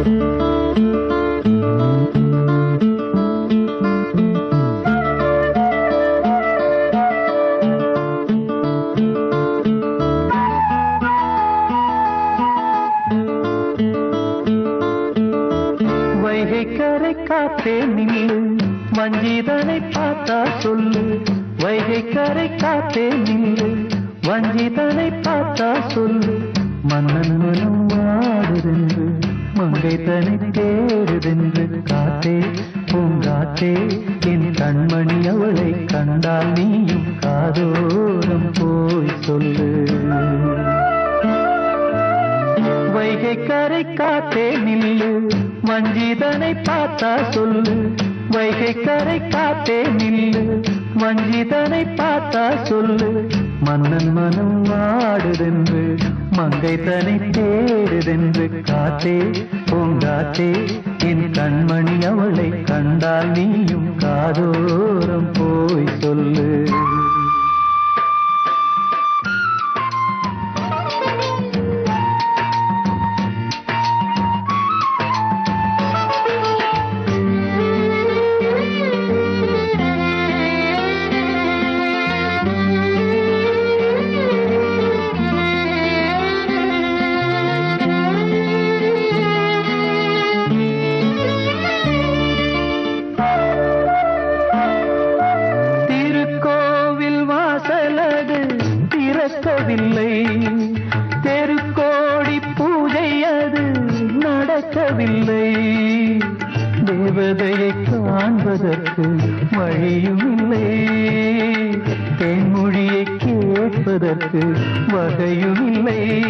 வைகை காத்தே நில்லு வஞ்சிதனை பார்த்தா சொல்லு. வைகை காத்தே வஞ்சிதனை பார்த்தா சொல்லு. மன்னன் மனம் மங்கை தனி காத்தே பூங்காத்தே என் கண்மணி அவளை கண்டால் நீயும் காதோரம் போய் சொல்லு. வைகை கரை காத்தே நில்லு வஞ்சிதனை பார்த்தா சொல்லு. வைகை கரை காத்தே நில்லு வஞ்சிதனை பார்த்தா சொல்லு. மன்னன் மனம் வாடுதென்று மங்கை தனி தேடுதென்று காத்தே பூங்காத்தே என் கண்மணி அவளை கண்டால் நீயும் காதோரம் போய் சொல்லு. நடக்கவில்லை. தெருக்கோடி பூஜை அது நடக்கவில்லை. தேவதையை காண்பதற்கு வழியும் இல்லை. தென்மொழியை கேட்பதற்கு வகையும் இல்லை.